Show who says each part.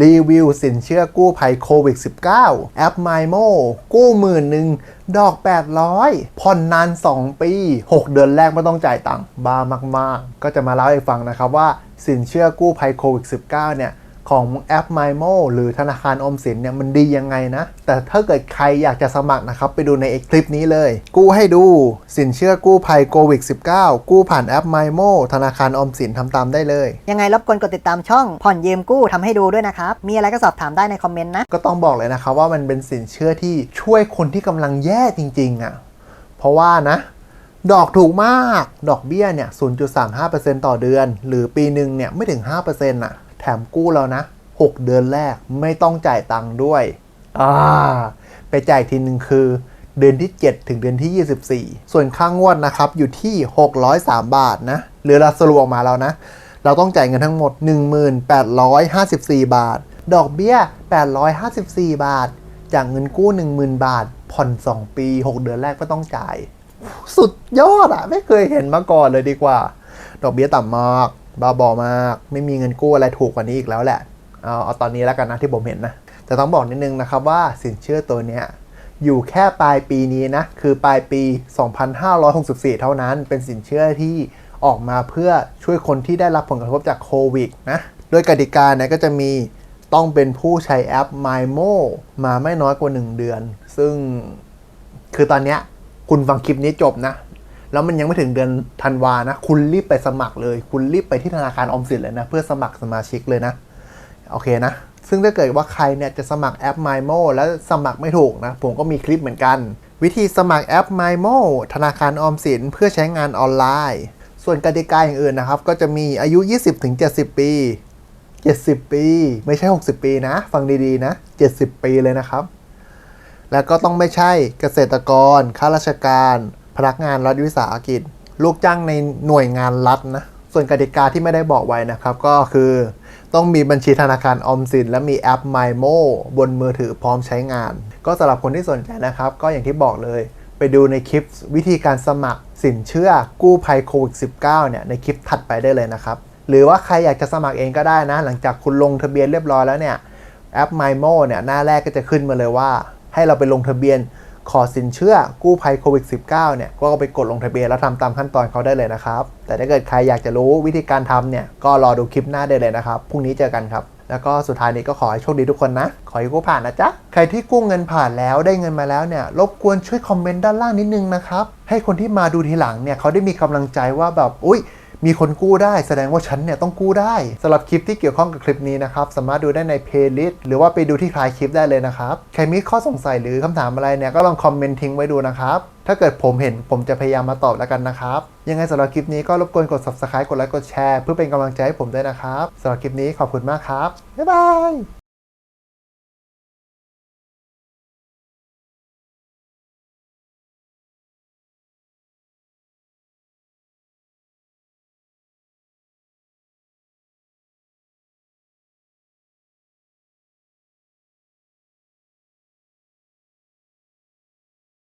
Speaker 1: รีวิวสินเชื่อกู้ภัยโควิด -19 แอป MyMo กู้หมื่นหนึ่งดอก 800 ผ่อนนาน 2 ปี 6 เดือนแรกไม่ต้องจ่ายตังค์บ้ามาก ๆ ก็จะมาเล่าให้ฟังนะครับว่าสินเชื่อกู้ภัยโควิด -19 เนี่ย ของแอป MyMo หรือธนาคารออมสินเนี่ยมันดียังไงนะ แต่ถ้าเกิดใครอยากจะสมัครนะครับ ไปดูในคลิปนี้เลย กู้ให้ดูสินเชื่อกู้ภัยโควิด -19 กู้ผ่านแอป MyMo ธนาคารออมสินทำตามได้เลย
Speaker 2: ยังไงรบกวนกดติดตามช่อง ผ่อนยืมกู้ทำให้ดูด้วยนะครับ มีอะไรก็สอบถามได้ในคอมเมนต์นะ
Speaker 1: ก็ต้องบอกเลยนะครับว่ามันเป็นสินเชื่อที่ช่วยคนที่กำลังแย่จริง ๆอะเพราะว่านะดอกถูกมาก ดอกเบี้ยเนี่ย 0.35%ต่อเดือน หรือปีหนึ่งเนี่ยไม่ถึง 5%อะ แถมกู้แล้วนะ 6 เดือนแรกไม่ต้องจ่ายตังค์ด้วยอ่าไปจ่ายทีนึงคือเดือนที่ 7 ถึงเดือนที่ 24 ส่วนค่างวดนะครับอยู่ที่ 603 บาทนะหรือเราสรุปออกมาแล้วนะ เราต้องจ่ายเงินทั้งหมด 1854 บาท ดอกเบี้ย 854 บาท จากเงินกู้ 10,000 บาท ผ่อน 2 ปี 6 เดือนแรกก็ต้องจ่าย สุดยอดอะไม่เคยเห็นมาก่อนเลยดีกว่า ดอกเบี้ยต่ำมาก บ้าบอมาก ไม่มีเงินกู้อะไรถูกกว่านี้อีกแล้วแหละ เอาเอาตอนนี้แล้วกันนะที่ผมเห็นนะ แต่ต้องบอกนิดนึงนะครับว่าสินเชื่อตัวเนี้ยอยู่แค่ปลายปีนี้นะ คือปลายปี 2564 เท่านั้น เป็นสินเชื่อที่ออกมาเพื่อช่วยคนที่ได้รับผลกระทบจากโควิดนะ โดยกติกาเนี่ยก็จะมีต้องเป็นผู้ใช้แอป MyMo มาไม่น้อยกว่า 1 เดือน ซึ่งคือตอนเนี้ยคุณฟังคลิปนี้จบนะ แล้วมันยังไม่ถึงเดือนธันวานะ คุณรีบไปสมัครเลย คุณรีบไปที่ธนาคารออมสินเลยนะ เพื่อสมัครสมาชิกเลยนะ โอเคนะ ซึ่งถ้าเกิดว่าใครเนี่ยจะสมัครแอป MyMo แล้วสมัครไม่ถูกนะ ผมก็มีคลิปเหมือนกัน วิธีสมัครแอป MyMo ธนาคารออมสินเพื่อใช้งานออนไลน์ ส่วนกติกาอย่างอื่นนะครับ ก็จะมีอายุ 20-70 ปี 70 ปี ไม่ใช่ 60 ปีนะ ฟังดีๆนะ 70 ปีเลยนะครับ แล้วก็ต้องไม่ใช่เกษตรกรข้าราชการ พนักงานรัฐวิสาหกิจ ลูกจ้างในหน่วยงานรัฐนะ ส่วนกติกาที่ไม่ได้บอกไว้นะครับก็คือต้องมีบัญชีธนาคารออมสิน และมีแอป MyMo บนมือถือพร้อมใช้งาน ก็สำหรับคนที่สนใจนะครับ ก็อย่างที่บอกเลย ไปดูในคลิปวิธีการสมัครสินเชื่อกู้ภัยโควิด -19 เนี่ยในคลิปถัดไปได้เลยนะครับ หรือว่าใครอยากจะสมัครเองก็ได้นะ หลังจากคุณลงทะเบียนเรียบร้อยแล้วเนี่ยแอป MyMo เนี่ยหน้าแรกก็จะขึ้นมาเลยว่า ให้เราไปลงทะเบียน ขอสินเชื่อกู้ภัยโควิด -19 เนี่ยก็ไปกดลงทะเบียนแล้วทำตามขั้นตอนเขาได้เลยนะครับ แต่ถ้าเกิดใครอยากจะรู้วิธีการทำเนี่ยก็รอดูคลิปหน้าได้เลยนะครับพรุ่งนี้เจอกันครับแล้วก็สุดท้ายนี้ก็ขอให้โชคดีทุกคนนะ ขอให้กู้ผ่านนะจ๊ะ ใครที่กู้เงินผ่านแล้วได้เงินมาแล้วเนี่ย รบกวนช่วยคอมเมนต์ด้านล่างนิดนึงนะครับ ให้คนที่มาดูทีหลังเนี่ยเขาได้มีกำลังใจว่าแบบ อุ้ย มีคนกู้ได้ แสดงว่าฉันเนี่ยต้องกู้ได้สำหรับคลิปที่เกี่ยวข้องกับคลิปนี้นะครับ สามารถดูได้ในเพลย์ลิสต์หรือว่าไปดูที่ท้ายคลิปได้เลยนะครับใครมีข้อสงสัยหรือคำถามอะไรเนี่ยก็ลองคอมเมนต์ทิ้งไว้ดูนะครับถ้าเกิดผมเห็นผมจะพยายามมาตอบแล้วกันนะครับ ยังไงสำหรับคลิปนี้ก็รบกวนกด subscribe กดไลค์กดแชร์เพื่อเป็นกำลังใจให้ผมด้วยนะครับสำหรับคลิปนี้ขอบคุณมากครับ บ๊ายบาย